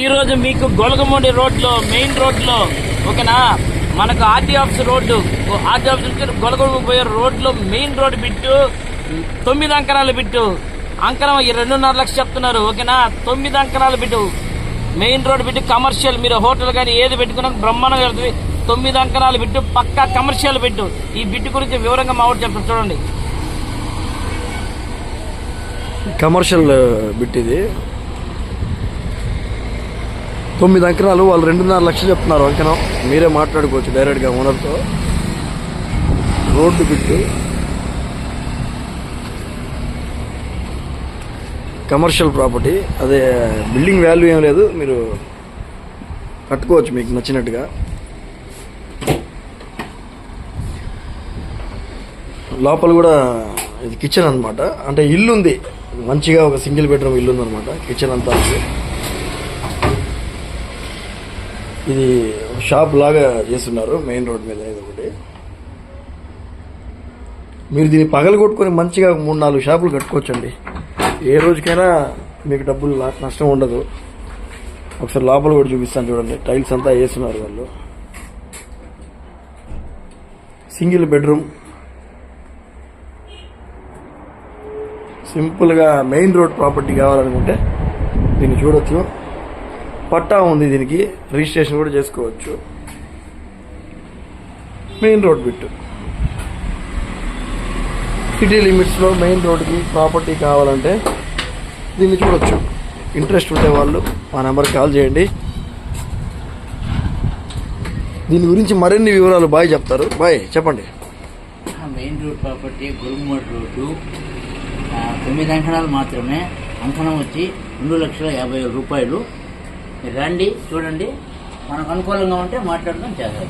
ఈ రోజు మీకు గొలగమూడి రోడ్లో మెయిన్ రోడ్లో ఓకేనా? మనకు RT office road. RT office నుంచి గొలగమూడి పోయే రోడ్లో మెయిన్ రోడ్ బిట్టు తొమ్మిది అంకణాలు బిట్టు. అంకణం ఈ రెండున్నర లక్షలు చెప్తున్నారు ఓకేనా? తొమ్మిది అంకణాలు బిట్టు. మెయిన్ రోడ్ బిట్టు కమర్షియల్ మీరు హోటల్ కానీ ఏది పెట్టుకున్నా బ్రహ్మాండంగా వెళ్తుంది తొమ్మిది అంకణాలు బిట్టు పక్కా కమర్షియల్ బిట్టు. ఈ బిట్టు గురించి వివరంగా మా ఊరు చెప్తారు చూడండి. కమర్షియల్ బిట్ ఇది. తొమ్మిది అంకణాలు వాళ్ళు రెండున్నర లక్షలు చెప్తున్నారు అంకణం. మీరే మాట్లాడుకోవచ్చు డైరెక్ట్గా ఓనర్తో. Road bit. Commercial property. అదే బిల్డింగ్ వాల్యూ ఏం లేదు మీరు కట్టుకోవచ్చు మీకు నచ్చినట్టుగా. లోపల కూడా ఇది కిచెన్ అనమాట అంటే ఇల్లు ఉంది మంచిగా ఒక సింగిల్ బెడ్రూమ్ ఇల్లు అనమాట కిచెన్ అంతా ఉంది. ఇది షాప్ లాగా చేస్తున్నారు మెయిన్ రోడ్ మీద ఇది ఒకటి. మీరు దీన్ని పగలు కొట్టుకొని మంచిగా మూడు నాలుగు షాపులు కట్టుకోవచ్చండి. ఏ రోజుకైనా మీకు డబ్బులు నష్టం ఉండదు. ఒకసారి లోపల కూడా చూపిస్తాను చూడండి. టైల్స్ అంతా వేస్తున్నారు వాళ్ళు. Single bedroom. సింపుల్గా మెయిన్ రోడ్ ప్రాపర్టీ కావాలనుకుంటే దీన్ని చూడొచ్చు. పట్టా ఉంది దీనికి. రిజిస్ట్రేషన్ కూడా చేసుకోవచ్చు. మెయిన్ రోడ్ బిట్ సిటీ లిమిట్స్లో మెయిన్ రోడ్కి ప్రాపర్టీ కావాలంటే దీన్ని చూడొచ్చు. ఇంట్రెస్ట్ ఉండే వాళ్ళు మా నెంబర్కి కాల్ చేయండి. దీని గురించి మరిన్ని వివరాలు బాయ్ చెప్తారు. బాయ్ చెప్పండి. మెయిన్ రోడ్ ప్రాపర్టీ గురుమూడ్ రోడ్డు తొమ్మిది అంకణాలు మాత్రమే. అంకణం వచ్చి రెండు లక్షల యాభై రూపాయలు. రండి చూడండి. మనకు అనుకూలంగా ఉంటే మాట్లాడడం చేద్దాం